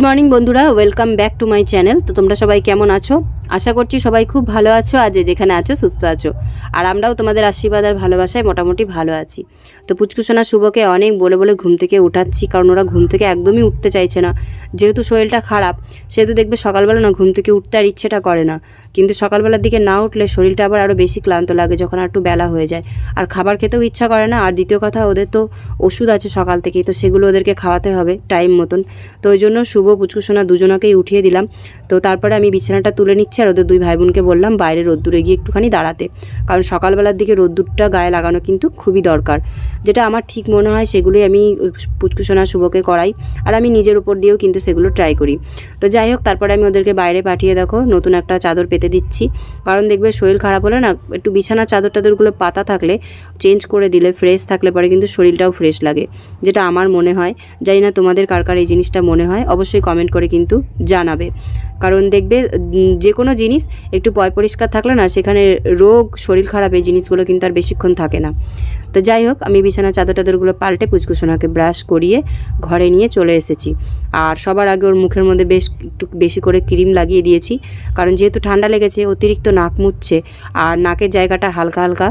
Good morning বন্ধুরা welcome back to my channel তো তোমরা সবাই কেমন আছো? আশা করছি সবাই খুব ভালো আছো আর যে যেখানে আছো, সুস্থ আছো। আর আমরাও তোমাদের আশীর্বাদ আর ভালোবাসায় মোটামুটি ভালো আছি। তো পুচকুসোনা শুভকে অনেক বলে বলে ঘুম থেকে উঠাচ্ছি, কারণ ওরা ঘুম থেকে একদমই উঠতে চাইছে না। যেহেতু শরীরটা খারাপ, সেহেতু দেখবে সকালবেলা না ঘুম থেকে উঠতে আর ইচ্ছেটা করে না। কিন্তু সকালবেলার দিকে না উঠলে শরীরটা আবার আরও বেশি ক্লান্ত লাগে যখন আর একটু বেলা হয়ে যায়। আর খাবার খেতেও ইচ্ছা করে না, আর দ্বিতীয় কথা ওদের তো ওষুধ আছে সকাল থেকেই, তো সেগুলো ওদেরকে খাওয়াতে হবে টাইম মতন। তো ওই জন্য শুভ পুচকুসোনা দুজনকেই উঠিয়ে দিলাম। তো তারপরে আমি বিছানাটা তুলে নিচ্ছি আর ওদের দুই ভাই বোনকে বললাম বাইরে রোদ্দুরে গিয়ে একটুখানি দাঁড়াতে। কারণ সকালবেলার দিকে রোদ্দুরটা গায়ে লাগানো কিন্তু খুবই দরকার। যেটা আমার ঠিক মনে হয় সেগুলোই আমি পুচকুসোনা শুভকে করাই, আর আমি নিজের উপর দিয়েও কিন্তু সেগুলো ট্রাই করি। তো যাই হোক, তারপরে আমি ওদেরকে বাইরে পাঠিয়ে দেখো, নতুন একটা চাদর পেতে দিচ্ছি। কারণ দেখবে শরীর খারাপ হলে না, একটু বিছানা চাদর টাদরগুলো পাতা থাকলে চেঞ্জ করে দিলে ফ্রেশ থাকলে পরে কিন্তু শরীরটাও ফ্রেশ লাগে, যেটা আমার মনে হয়। জানি না তোমাদের কার কার এই জিনিসটা মনে হয়, অবশ্যই কমেন্ট করে কিন্তু জানাবে। কারণ দেখবে যে কোনো জিনিস একটু পয় পরিষ্কার থাকলে না, সেখানে রোগ, শরীর খারাপ, এই জিনিসগুলো কিন্তু আর বেশিক্ষণ থাকে না। তো যাই হোক, আমি বিছানা চাদর টাদরগুলো পাল্টে পুচকুসোনাকে ব্রাশ করিয়ে ঘরে নিয়ে চলে এসেছি। আর সবার আগে ওর মুখের মধ্যে বেশ একটু বেশি করে ক্রিম লাগিয়ে দিয়েছি, কারণ যেহেতু ঠান্ডা লেগেছে, অতিরিক্ত নাক মুচ্ছে আর নাকের জায়গাটা হালকা হালকা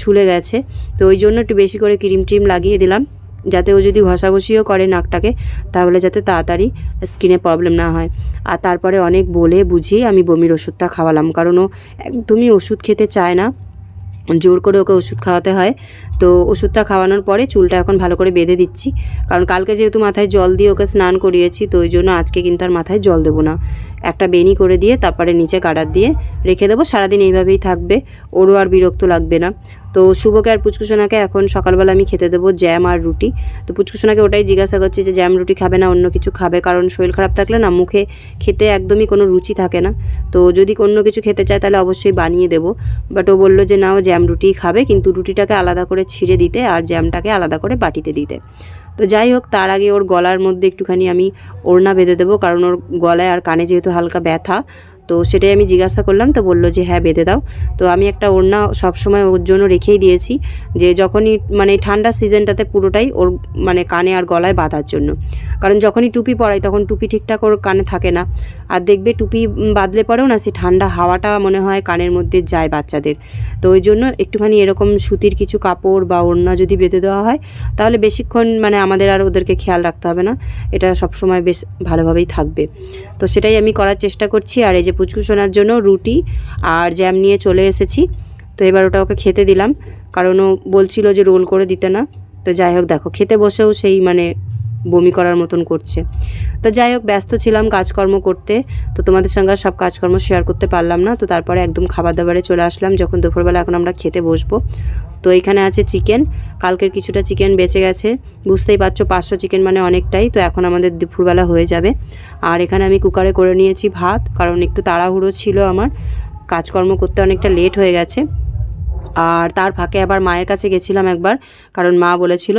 ছুলে গেছে, তো ওই জন্য একটু বেশি করে ক্রিম ট্রিম লাগিয়ে দিলাম। যাতে ও যদি ঘষাঘষিও করে নাকটাকে, তাহলে যাতে তাড়াতাড়ি স্কিনে প্রবলেম না হয়। আর তারপরে অনেক বলে বুঝিয়ে আমি বমির ওষুধটা খাওয়ালাম, কারণ ও একদমই ওষুধ খেতে চায় না। জোর করে ওকে ওষুধ খাওয়াতে হয়। তো ওষুধটা খাওয়ানোর পরে চুলটা এখন ভালো করে বেঁধে দিচ্ছি। কারণ কালকে যেহেতু মাথায় জল দিয়ে ওকে স্নান করিয়েছি, তো ওই জন্য আজকে কিন্তু আর মাথায় জল দেবো না। একটা বেনি করে দিয়ে তারপরে নিচে কাটার দিয়ে রেখে দেবো। সারাদিন এইভাবেই থাকবে। ওরও আর বিরক্ত লাগবে না। তো শুভকে আর পুচকুসোনাকে এখন সকালবেলা আমি খেতে দেবো জ্যাম আর রুটি। তো পুচকুসোনাকে ওটাই জিজ্ঞাসা করছি যে জ্যাম রুটি খাবে না, অন্য কিছু খাবে? কারণ শরীর খারাপ থাকলে না মুখে খেতে একদমই কোনো রুচি থাকে না। তো যদি অন্য কিছু খেতে চায় তাহলে অবশ্যই বানিয়ে দেবো। বাট ও বলল যে না, ও জ্যাম রুটিই খাবে, কিন্তু রুটিটাকে আলাদা করে ছিঁড়ে দিতে আর জ্যামটাকে আলাদা করে বাটিতে দিতে। তো যাই হোক, তার আগে ওর গলার মধ্যে একটুখানি আমি ওড়না বেঁধে দেবো, কারণ ওর গলায় আর কানে যেহেতু হালকা ব্যথা তো সেটাই আমি জিজ্ঞাসা করলাম, তো বলল যে হ্যাঁ বেঁধে দাও। তো আমি একটা ওড়না সবসময় ওর জন্য রেখেই দিয়েছি, যে যখনই মানে ঠান্ডার সিজনটাতে পুরোটাই ওর মানে কানে আর গলায় বাঁধার জন্য। কারণ যখনই টুপি পরাই, তখন টুপি ঠিকঠাক ওর কানে থাকে না। আর দেখবে টুপি বাঁধলে পরেও না সেই ঠান্ডা হাওয়াটা মনে হয় কানের মধ্যে যায় বাচ্চাদের। তো ওই জন্য একটুখানি এরকম সুতির কিছু কাপড় বা ওড়না যদি বেঁধে দেওয়া হয়, তাহলে বেশিক্ষণ মানে আমাদের আর ওদেরকে খেয়াল রাখতে হবে না। এটা সবসময় বেশ ভালোভাবেই থাকবে। তো সেটাই আমি করার চেষ্টা করছি। আর এই যে পুচকু শোনার জন্য রুটি আর জ্যাম নিয়ে চলে এসেছি। তো এবার ওটা ওকে খেতে দিলাম। কারণ ও বলছিল যে রোল করে দিতে না। তো যাই হোক, দেখো, খেতে বসেও সেই মানে বমি করার মতন করছে। তো যাই হোক, ব্যস্ত ছিলাম কাজকর্ম করতে। তো তোমাদের সঙ্গে সব কাজকর্ম শেয়ার করতে পারলাম না। তো তারপরে একদম খাবার দাবারে চলে আসলাম যখন দুপুরবেলা এখন আমরা খেতে বসবো। তো এখানে আছে চিকেন কালকের কিছুটা চিকেন বেঁচে গেছে। বুঝতেই পারছ, পাঁচশো চিকেন মানে অনেকটাই। তো এখন আমাদের দুপুরবেলা হয়ে যাবে। আর এখানে আমি কুকারে করে নিয়েছি ভাত, কারণ একটু তাড়াহুড়ো ছিল আমার। কাজকর্ম করতে অনেকটা লেট হয়ে গেছে। আর তার ফাঁকে আবার মায়ের কাছে গেছিলাম একবার, কারণ মা বলেছিল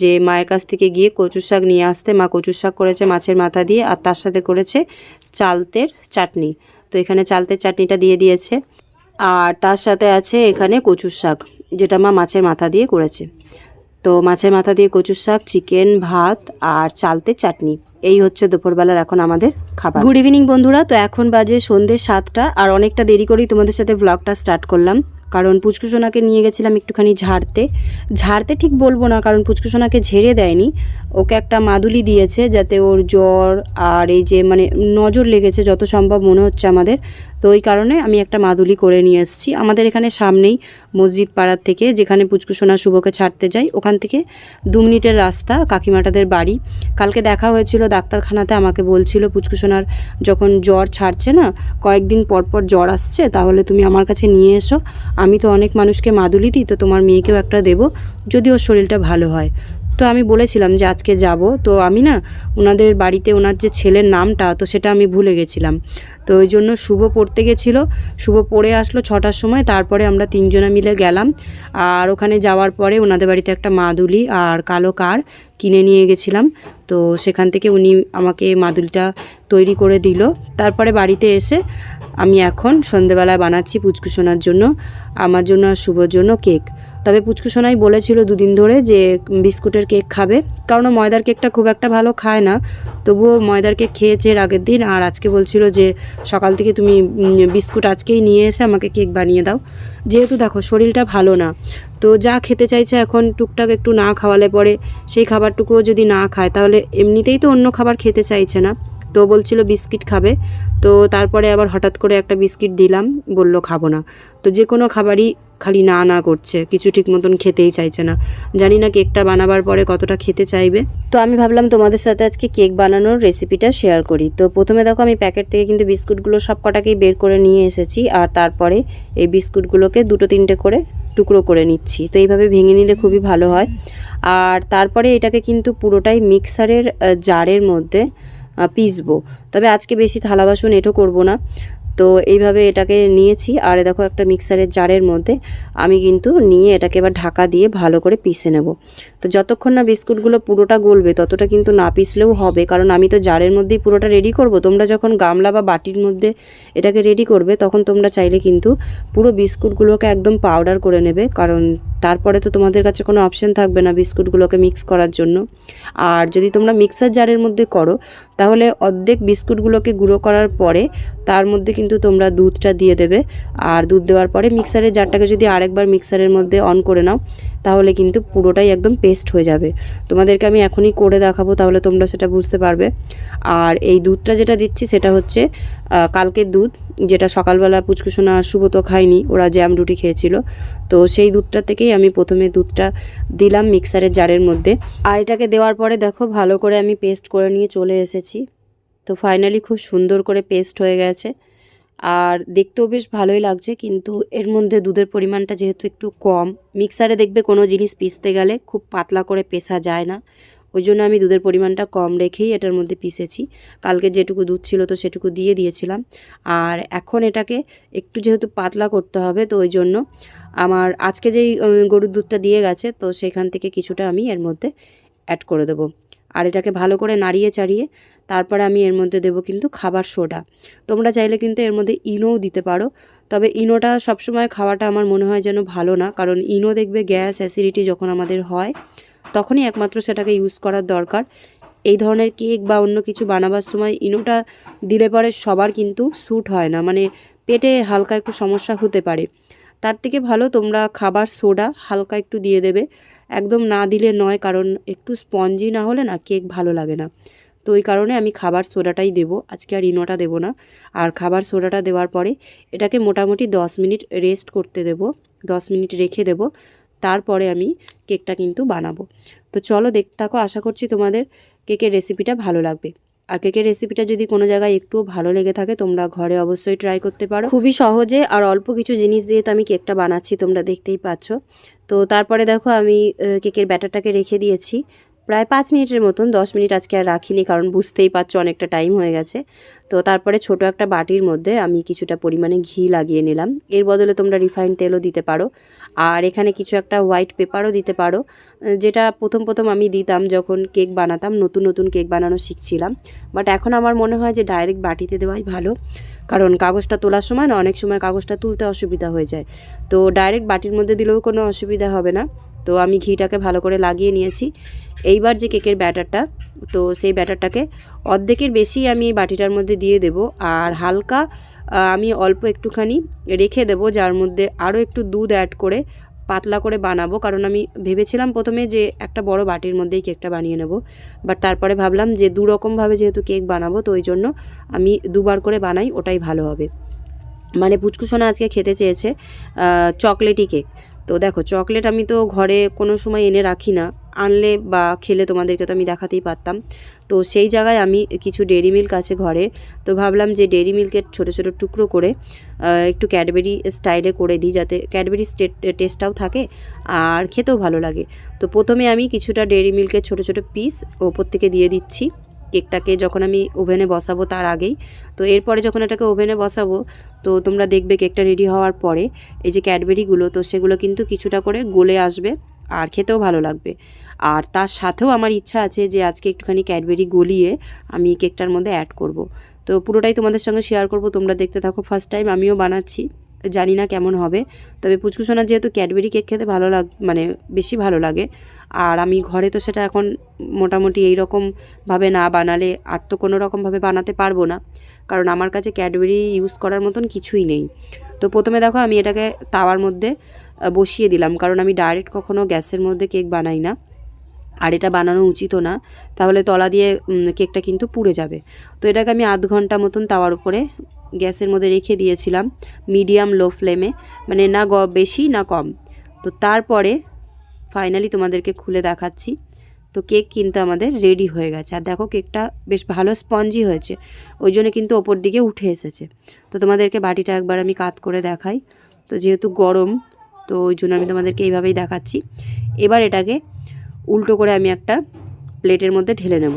যে মায়ের কাছ থেকে গিয়ে কচুর শাক নিয়ে আসতে। মা কচুর শাক করেছে মাছের মাথা দিয়ে আর তার সাথে করেছে চালতের চাটনি। তো এখানে চালতের চাটনিটা দিয়ে দিয়েছে। আর তার সাথে আছে এখানে কচুর শাক, যেটা মা মাছের মাথা দিয়ে করেছে। তো মাছের মাথা দিয়ে কচুর শাক, চিকেন, ভাত আর চালতে চাটনি। এই হচ্ছে দুপুরবেলার এখন আমাদের খাবার। গুড ইভিনিং বন্ধুরা, তো এখন বাজে সন্ধ্যে সাতটা, আর অনেকটা দেরি করেই তোমাদের সাথে ব্লগটা স্টার্ট করলাম। কারণ পুচকুসোনাকে নিয়ে গেছিলাম একটুখানি ঝাড়তে। ঝাড়তে ঠিক বলব না, কারণ পুচকুসোনাকে ঝেড়ে দেয়নি। ওকে একটা মাদুলি দিয়েছে যাতে ওর জ্বর আর এই যে মানে নজর লেগেছে যত সম্ভব মনে হচ্ছে আমাদের। তো ওই কারণে আমি একটা মাদুলি করে নিয়ে এসেছি। আমাদের এখানে সামনেই মসজিদ পাড়ার থেকে যেখানে পুচকুসোনা শুভকে ছাড়তে যাই, ওখান থেকে দু মিনিটের রাস্তা, কাকিমাটাদের বাড়ি। কালকে দেখা হয়েছিল, ডাক্তারখানাতে আমাকে বলছিল, পুচকুসোনার যখন জ্বর ছাড়ছে না, কয়েকদিন পর পর জ্বর আসছে, তাহলে তুমি আমার কাছে নিয়ে এসো। আমি তো অনেক মানুষকে মাদুলি দিই, তো তোমার মেয়েকেও একটা দেব, যদি ওর শরীরটা ভালো হয়। তো আমি বলেছিলাম যে আজকে যাব। তো আমি না ওনাদের বাড়িতে ওনার যে ছেলের নামটা, তো সেটা আমি ভুলে গেছিলাম। তো ওই জন্য শুভ পড়তে গেছিল। শুভ পড়ে আসলো ছটার সময়, তারপরে আমরা তিনজনা মিলে গেলাম। আর ওখানে যাওয়ার পরে ওনাদের বাড়িতে একটা মাদুলি আর কালো কার কিনে নিয়ে গেছিলাম। তো সেখান থেকে উনি আমাকে মাদুলিটা তৈরি করে দিল। তারপরে বাড়িতে এসে আমি এখন সন্ধেবেলায় বানাচ্ছি পুচকুসোনার জন্য, আমার জন্য আর শুভর জন্য কেক। তবে পুচকুসোনাই বলেছিল দুদিন ধরে যে বিস্কুটের কেক খাবে। কারণ ময়দার কেকটা খুব একটা ভালো খায় না। তবুও ময়দার কেক খেয়েছে এর আগের দিন আর আজকে বলছিল যে সকাল থেকে তুমি বিস্কুট আজকেই নিয়ে এসে আমাকে কেক বানিয়ে দাও। যেহেতু দেখো শরীরটা ভালো না। তো যা খেতে চাইছে এখন টুকটাক একটু না খাওয়ালে পরে সেই খাবারটুকুও যদি না খায় তাহলে এমনিতেই তো অন্য খাবার খেতে চাইছে না। তো বলছিল বিস্কিট খাবে। তো তারপরে আবার হঠাৎ করে একটা বিস্কিট দিলাম, বলল খাব না। তো যে কোনো খাবারই খালি না না করছে, কিছু ঠিক মতন খেতেই চাইছে না। জানি না কেকটা বানাবার পরে কতটা খেতে চাইবে। তো আমি ভাবলাম তোমাদের সাথে আজকে কেক বানানোর রেসিপিটা শেয়ার করি। তো প্রথমে দেখো আমি প্যাকেট থেকে কিন্তু বিস্কুটগুলো সব কটাকেই বের করে নিয়ে এসেছি, আর তারপরে এই বিস্কুটগুলোকে দুটো তিনটে করে টুকরো করে নিচ্ছি। তো এইভাবে ভেঙে নিলে খুবই ভালো হয়। আর তারপরে এটাকে কিন্তু পুরোটাই মিক্সারের জারের মধ্যে পিসবো। তবে আজকে বেশি থালা বাসন এঁটো করব না। তো এইভাবে এটাকে নিয়েছি। আর দেখো একটা মিক্সারের জারের মধ্যে আমি কিন্তু নিয়ে এটাকে এবার ঢাকা দিয়ে ভালো করে পিষে নেব। তো যতক্ষণ না বিস্কুটগুলো পুরোটা গলবে, ততটা কিন্তু না পিসলেও হবে। কারণ আমি তো জারের মধ্যেই পুরোটা রেডি করব। তোমরা যখন গামলা বা বাটির মধ্যে এটাকে রেডি করবে, তখন তোমরা চাইলে কিন্তু পুরো বিস্কুটগুলোকে একদম পাউডার করে নেবে। কারণ তারপরে তো তোমাদের কাছে কোনো অপশন থাকবে না বিস্কুটগুলোকে মিক্স করার জন্য। আর যদি তোমরা মিক্সার জারের মধ্যে করো তাহলে অর্ধেক বিস্কুটগুলোকে গুঁড়ো করার পরে তার মধ্যে কিন্তু তোমরা দুধটা দিয়ে দেবে। আর দুধ দেওয়ার পরে মিক্সারের জারটাকে যদি আরেকবার মিক্সারের মধ্যে অন করে নাও তাহলে কিন্তু পুরোটাই একদম পেস্ট হয়ে যাবে। তোমাদেরকে আমি এখনই করে দেখাবো, তাহলে তোমরা সেটা বুঝতে পারবে। আর এই দুধটা যেটা দিচ্ছি সেটা হচ্ছে কালকের দুধ, যেটা সকালবেলা পুচকুসোনা সুব্রত খায়নি, ওরা জ্যাম রুটি খেয়েছিল। তো সেই দুধটা থেকেই আমি প্রথমে দুধটা দিলাম মিক্সারের জারের মধ্যে। আর এটাকে দেওয়ার পরে দেখো, ভালো করে আমি পেস্ট করে নিয়ে চলে এসেছি। তো ফাইনালি খুব সুন্দর করে পেস্ট হয়ে গেছে। আর দেখতেও বেশ ভালোই লাগছে, কিন্তু এর মধ্যে দুধের পরিমাণটা যেহেতু একটু কম, মিক্সারে দেখবে কোনো জিনিস পিসতে গেলে খুব পাতলা করে পেশা যায় না। ওই জন্য আমি দুধের পরিমাণটা কম রেখেই এটার মধ্যে পিসেছি কালকে যেটুকু দুধ ছিল তো সেটুকু দিয়ে দিয়েছিলাম। আর এখন এটাকে একটু যেহেতু পাতলা করতে হবে, তো ওই জন্য আমার আজকে যেই গরুর দুধটা দিয়ে গেছে, তো সেখান থেকে কিছুটা আমি এর মধ্যে অ্যাড করে দেবো। আর এটাকে ভালো করে নাড়িয়ে চাড়িয়ে তারপরে আমি এর মধ্যে দেবো কিন্তু খাবার সোডা। তোমরা চাইলে কিন্তু এর মধ্যে ইনোও দিতে পারো। তবে ইনোটা সবসময় খাওয়াটা আমার মনে হয় যেন ভালো না, কারণ ইনো দেখবে গ্যাস, অ্যাসিডিটি যখন আমাদের হয়, তখনই একমাত্র সেটাকে ইউজ করার দরকার। এই ধরনের কেক বা অন্য কিছু বানাবার সময় ইনোটা দিলে পরে সবার কিন্তু স্যুট হয় না মানে পেটে হালকা একটু সমস্যা হতে পারে। তার থেকে ভালো তোমরা খাবার সোডা হালকা একটু দিয়ে দেবে। একদম না দিলে নয়, কারণ একটু স্পঞ্জি না হলে না কেক ভালো লাগে না। তো ওই কারণে আমি খাবার সোডাটাই দেবো। আজকে আর ইনোটা দেবো না। আর খাবার সোডাটা দেওয়ার পরে এটাকে মোটামুটি দশ মিনিট রেস্ট করতে দেবো। দশ মিনিট রেখে দেবো। তারপরে আমি কেকটা কিন্তু বানাবো। তো চলো দেখতে থাকো, আশা করছি তোমাদের কেকের রেসিপিটা ভালো লাগবে। আর কেকের রেসিপিটা যদি কোনো জায়গায় একটুও ভালো লেগে থাকে, তোমরা ঘরে অবশ্যই ট্রাই করতে পারো। খুবই সহজে আর অল্প কিছু জিনিস দিয়ে তো আমি কেকটা বানাচ্ছি, তোমরা দেখতেই পাচ্ছ। তো তারপরে দেখো আমি কেকের ব্যাটারটাকে রেখে দিয়েছি। প্রায় পাঁচ মিনিটের মতন, দশ মিনিট আজকে আর রাখিনি কারণ বুঝতেই পারছ অনেকটা টাইম হয়ে গেছে। তো তারপরে ছোট একটা বাটির মধ্যে আমি কিছুটা পরিমাণে ঘি লাগিয়ে নিলাম। এর বদলে তোমরা রিফাইন তেলও দিতে পারো। আর এখানে কিছু একটা হোয়াইট পেপারও দিতে পারো। যেটা প্রথম প্রথম আমি দিতাম যখন কেক বানাতাম, নতুন নতুন কেক বানানো শিখছিলাম। বাট এখন আমার মনে হয় যে ডাইরেক্ট বাটিতে দেওয়াই ভালো। কারণ কাগজটা তোলার সময় না, অনেক সময় কাগজটা তুলতে অসুবিধা হয়ে যায়। তো ডাইরেক্ট বাটির মধ্যে দিলেও কোনো অসুবিধা হবে না। তো আমি ঘিটাকে ভালো করে লাগিয়ে নিয়েছি। এইবার যে কেকের ব্যাটারটা, তো সেই ব্যাটারটাকে অর্ধেকের বেশি আমি বাটিটার মধ্যে দিয়ে দেব আর হালকা আমি অল্প একটুখানি রেখে দেব যার মধ্যে আরও একটু দুধ অ্যাড করে পাতলা করে বানাবো। কারণ আমি ভেবেছিলাম প্রথমে যে একটা বড় বাটির মধ্যেই কেকটা বানিয়ে নেব, বাট তারপরে ভাবলাম যে দু রকমভাবে যেহেতু কেক বানাবো, তো ওই জন্য আমি দুবার করে বানাই, ওটাই ভালো হবে। মানে পুচকুসোনা আজকে খেতে চেয়েছে চকলেটি কেক। তো দেখো চকলেট আমি তো ঘরে কোনো সময় এনে রাখি না। আনলে বা খেলে তোমাদেরকে তো আমি দেখাতেই পারতাম। তো সেই জায়গায় আমি কিছু ডেরি মিল্ক আছে ঘরে। তো ভাবলাম যে ডেরি মিল্কের ছোটো ছোটো টুকরো করে একটু ক্যাডবেরি স্টাইলে করে দিই যাতে ক্যাডবেরি টেস্টটাও থাকে আর খেতেও ভালো লাগে। তো প্রথমে আমি কিছুটা ডেরি মিল্কের ছোটো ছোটো পিস ওপর থেকে দিয়ে দিচ্ছি। কেকটাকে যখন আমি ওভেনে বসাবো তার আগেই, তো এরপরে যখন এটাকে ওভেনে বসাবো, তো তোমরা দেখবে কেকটা রেডি হওয়ার পরে এই যে ক্যাডবেরিগুলো, তো সেগুলো কিন্তু কিছুটা করে গলে আসবে আর খেতেও ভালো লাগবে। আর তার সাথেও আমার ইচ্ছা আছে যে আজকে একটুখানি ক্যাডবেরি গলিয়ে আমি কেকটার মধ্যে অ্যাড করব। তো পুরোটাই তোমাদের সঙ্গে শেয়ার করব, তোমরা দেখতে থাকো ফার্স্ট টাইম, আমিও বানাচ্ছি, জানি না কেমন হবে। তবে পুচকুসোনার যেহেতু ক্যাডবেরি কেক খেতে ভালো লাগ মানে বেশি ভালো লাগে আর আমি ঘরে তো সেটা এখন মোটামুটি এই রকমভাবে না বানালে আর তো কোনো রকমভাবে বানাতে পারব না। কারণ আমার কাছে ক্যাডবেরি ইউজ করার মতন কিছুই নেই। তো প্রথমে দেখো আমি এটাকে তাওয়ার মধ্যে বসিয়ে দিলাম। কারণ আমি ডাইরেক্ট কখনো গ্যাসের মধ্যে কেক বানাই না। আর এটা বানানো উচিতও না। তাহলে তলা দিয়ে কেকটা কিন্তু পুড়ে যাবে। তো এটাকে আমি আধ ঘণ্টা মতন তাওয়ার উপরে গ্যাসের মধ্যে রেখে দিয়েছিলাম। মিডিয়াম লো ফ্লেমে মানে না বেশি না কম। তো তারপরে ফাইনালি তোমাদেরকে খুলে দেখাচ্ছি। তো কেক কিন্তু আমাদের রেডি হয়ে গেছে। আর দেখো কেকটা বেশ ভালো স্পঞ্জি হয়েছে। ওই জন্য কিন্তু ওপর দিকে উঠে এসেছে। তো তোমাদেরকে বাটিটা একবার আমি কাত করে দেখাই। তো যেহেতু গরম, তো ওই জন্য আমি তোমাদেরকে এইভাবেই দেখাচ্ছি। এবার এটাকে উল্টো করে আমি একটা প্লেটের মধ্যে ঢেলে নেব।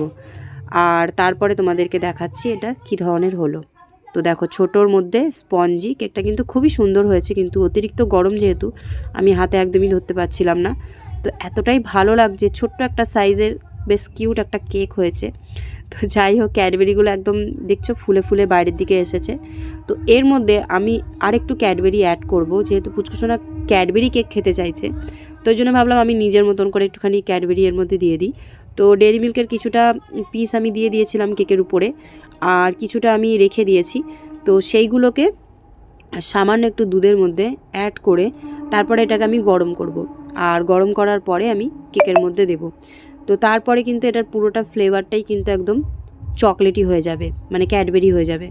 আর তারপরে তোমাদেরকে দেখাচ্ছি এটা কি ধরনের হলো। তো দেখো ছোটোর মধ্যে স্পঞ্জি কেকটা কিন্তু খুবই সুন্দর হয়েছে। কিন্তু অতিরিক্ত গরম যেহেতু, আমি হাতে একদমই ধরতে পারছিলাম না। তো এতটাই ভালো লাগছে, ছোট্ট একটা সাইজের বেশ কিউট একটা কেক হয়েছে। তো যাই হোক ক্যাডবেরিগুলো একদম দেখছ ফুলে ফুলে বাইরের দিকে এসেছে। তো এর মধ্যে আমি আরেকটু ক্যাডবেরি অ্যাড করব, যেহেতু পুচকুসোনা ক্যাডবেরি কেক খেতে চাইছে। তো ওই জন্য ভাবলাম আমি নিজের মতন করে একটুখানি ক্যাডবেরি এর মধ্যে দিয়ে দিই। তো ডেয়ারি মিল্কের কিছুটা পিস আমি দিয়ে দিয়েছিলাম কেকের উপরে, আর কিছুটা আমি রেখে দিয়েছি। তো সেইগুলোকে সামান্য একটু দুধের মধ্যে অ্যাড করে তারপরে এটাকে আমি গরম করব। আর গরম করার পরে আমি কেকের মধ্যে দেব। তো তারপরে কিন্তু এটার পুরোটা ফ্লেভারটাই কিন্তু একদম চকলেটই হয়ে যাবে মানে ক্যাডবেরি হয়ে যাবে।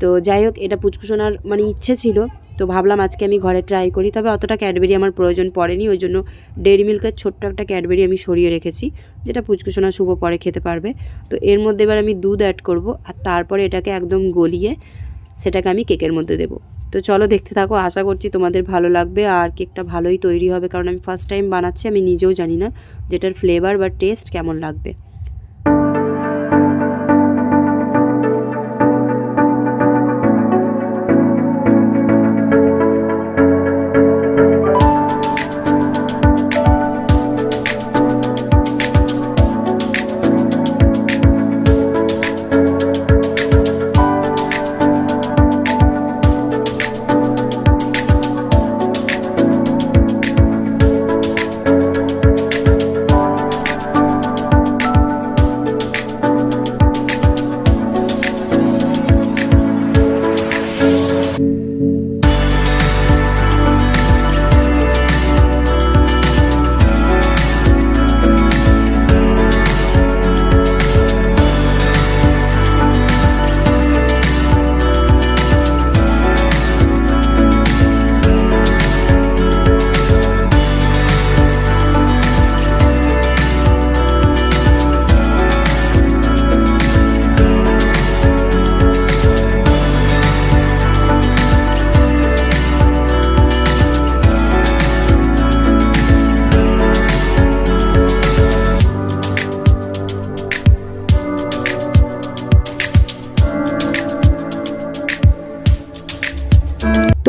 তো যাই হোক, এটা পুচকুসোনার মানে ইচ্ছে ছিল, তো ভাবলাম আজকে আমি ঘরে ট্রাই করি, তবে অতটা ক্যাডবেরি আমার প্রয়োজন পড়েনি, ওই জন্য ডেয়ারি মিল্কের ছোট্ট একটা ক্যাডবেরি আমি সরিয়ে রেখেছি, যেটা পুচকুসোনা শুভ পরে খেতে পারবে। তো এর মধ্যে এবার আমি দুধ অ্যাড করব, আর তারপরে এটাকে একদম গলিয়ে সেটাকে আমি কেকের মধ্যে দেবো। তো চলো দেখতে থাকো, আশা করছি তোমাদের ভালো লাগবে। আর কেকটা ভালোই তৈরি হবে, কারণ আমি ফার্স্ট টাইম বানাচ্ছি, আমি নিজেও জানি না যেটার ফ্লেভার বা টেস্ট কেমন লাগবে।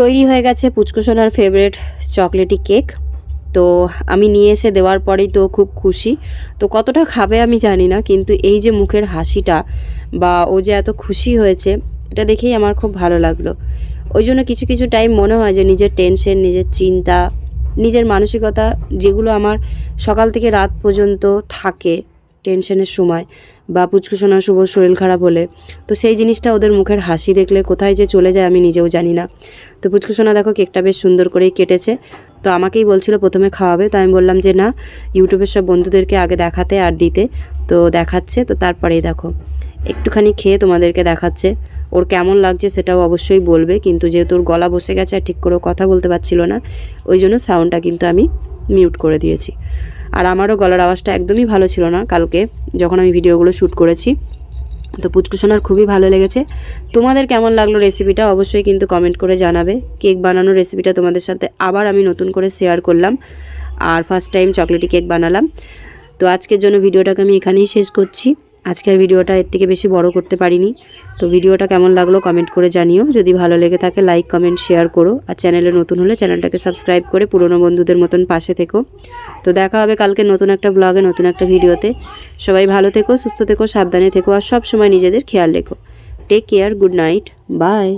তৈরি হয়ে গেছে পুচকুসোনার ফেভারিট চকলেটি কেক তো আমি নিয়ে এসে দেওয়ার পরেই তো খুব খুশি। তো কতটা খাবে আমি জানি না, কিন্তু এই যে মুখের হাসিটা বা ও যে এত খুশি হয়েছে, এটা দেখেই আমার খুব ভালো লাগল। ওই জন্য কিছু কিছু টাইম মনে হয় যে নিজের টেনশন নিজের চিন্তা, নিজের মানসিকতা যেগুলো আমার সকাল থেকে রাত পর্যন্ত থাকে টেনশনের সময় বা পুচকুসোনা শুভ শরীর খারাপ হলে। তো সেই জিনিসটা ওদের মুখের হাসি দেখলে কোথায় যে চলে যায় আমি নিজেও জানি না। তো পুচকুসোনা দেখো কেকটা বেশ সুন্দর করেই কেটেছে। তো আমাকেই বলছিল প্রথমে খাওয়াবে, তো আমি বললাম যে না, ইউটিউবের সব বন্ধুদেরকে আগে দেখাতে আর দিতে। তো দেখাচ্ছে, তো তারপরেই দেখো। একটুখানি খেয়ে তোমাদেরকে দেখাচ্ছে। ওর কেমন লাগছে সেটাও অবশ্যই বলবে, কিন্তু যেহেতু ওর গলা বসে গেছে আর ঠিক করে কথা বলতে পারছিল না, ওই জন্য সাউন্ডটা কিন্তু আমি মিউট করে দিয়েছি। আর আমারও গলার আওয়াজটা একদমই ভালো ছিল না কালকে যখন আমি ভিডিওগুলো শ্যুট করেছি। তো পুচকুসোনার খুবই ভালো লেগেছে। তোমাদের কেমন লাগল রেসিপিটা অবশ্যই কিন্তু কমেন্ট করে জানাবে। কেক বানানোর রেসিপিটা তোমাদের সাথে আবার আমি নতুন করে শেয়ার করলাম। আর ফার্স্ট টাইম চকলেটি কেক বানালাম। তো আজকের জন্য ভিডিওটাকে আমি এখানেই শেষ করছি। আজকের ভিডিওটা এর থেকে বেশি বড় করতে পারিনি। তো ভিডিওটা কেমন লাগল কমেন্ট করে জানিও। যদি ভালো লেগে থাকে লাইক কমেন্ট শেয়ার করো। আর চ্যানেলে নতুন হলে চ্যানেলটাকে সাবস্ক্রাইব করে পুরনো বন্ধুদের মতন পাশে থেকো। তো দেখা হবে কালকে নতুন একটা ব্লগে নতুন একটা ভিডিওতে। সবাই ভালো থেকো, সুস্থ থেকো, সাবধানে থেকো, আর সব সময় নিজেদের খেয়াল রেখো। Take care good night bye